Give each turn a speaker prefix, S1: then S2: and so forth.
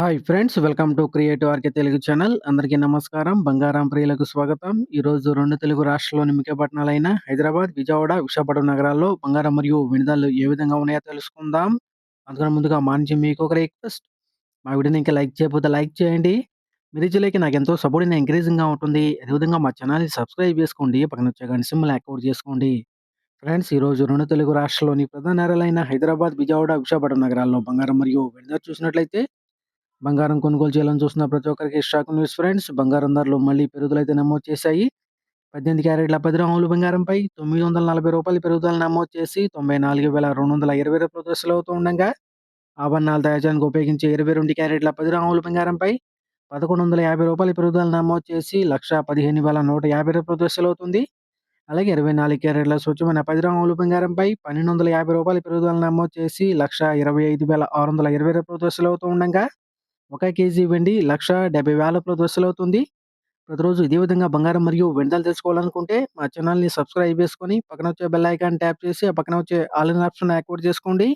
S1: Hi friends welcome to creative RK Telugu channel అందరికీ నమస్కారం. బంగారం ప్రియులకు స్వాగతం. ఈరోజు రెండు తెలుగు రాష్ట్రాల్లోని ముఖ్య పట్టణాలైన హైదరాబాద్ విజయవాడ విశాఖపట్నం నగరాల్లో బంగారం మరియు విడుదలలు ఏ విధంగా ఉన్నాయో తెలుసుకుందాం. అందుకని ముందుగా మా మీకు ఒక రిక్వెస్ట్ మా వీడియోని ఇంకా లైక్ చేయకపోతే లైక్ చేయండి. మీరు ఇచ్చేలకి నాకు ఎంతో సపోర్ట్ ఎంకరేజింగ్గా ఉంటుంది. అదేవిధంగా మా ఛానల్ని సబ్స్క్రైబ్ చేసుకోండి. పక్కన వచ్చే గంట సిమ్లు యాక్టివేట్ చేసుకోండి. ఫ్రెండ్స్ ఈరోజు రెండు తెలుగు రాష్ట్రాల్లోని ప్రధాన నగరాలైన హైదరాబాద్ విజయవాడ విశాఖపట్నం నగరాల్లో బంగారం మరియు వెనుదల చూసినట్లయితే బంగారం కొనుగోలు చేయాలని చూస్తున్న ప్రతి ఒక్కరికి షాక్ న్యూస్ ఫ్రెండ్స్. బంగారం ధరలు మళ్ళీ పెరుగుదలైతే నమోదు చేశాయి. పద్దెనిమిది క్యారెట్ల పది గ్రాములు బంగారంపై తొమ్మిది వందల నలభై రూపాయల పెరుగుదల నమోదు చేసి తొంభై నాలుగు వేల రెండు వందల ఇరవై రూపాయల దశలు అవుతూ ఉండగా ఆభరణాలు తయారు చేయడానికి ఉపయోగించే ఇరవై రెండు క్యారెట్ల పది గ్రాములు బంగారంపై పదకొండు వందల యాభై రూపాయల పెరుగుదల నమోదు చేసి లక్ష పదిహేను వేల నూట యాభై రూపాయల దశలు అవుతుంది. అలాగే ఇరవై నాలుగు క్యారెట్ల స్వచ్ఛమైన పది గ్రాములు బంగారంపై పన్నెండు వందల యాభై రూపాయల పెరుగుదల నమోదు చేసి లక్ష ఇరవై ఐదు వేల ఆరు వందల ఇరవై రూపాయల దశలు అవుతూ ఉండగా ఒక కేజీ వెండి లక్ష డెబ్బై వేల అవుతుంది ప్రతిరోజు ఇదే విధంగా బంగారం మరియు వెంటలు తెలుసుకోవాలనుకుంటే మా ఛానల్ని సబ్స్క్రైబ్ చేసుకొని పక్కన వచ్చే బెల్ ఐకాన్ ట్యాప్ చేసి ఆ పక్కన వచ్చే ఆల్ ఇన్ ఆప్షన్ యాక్టివేట్ చేసుకోండి.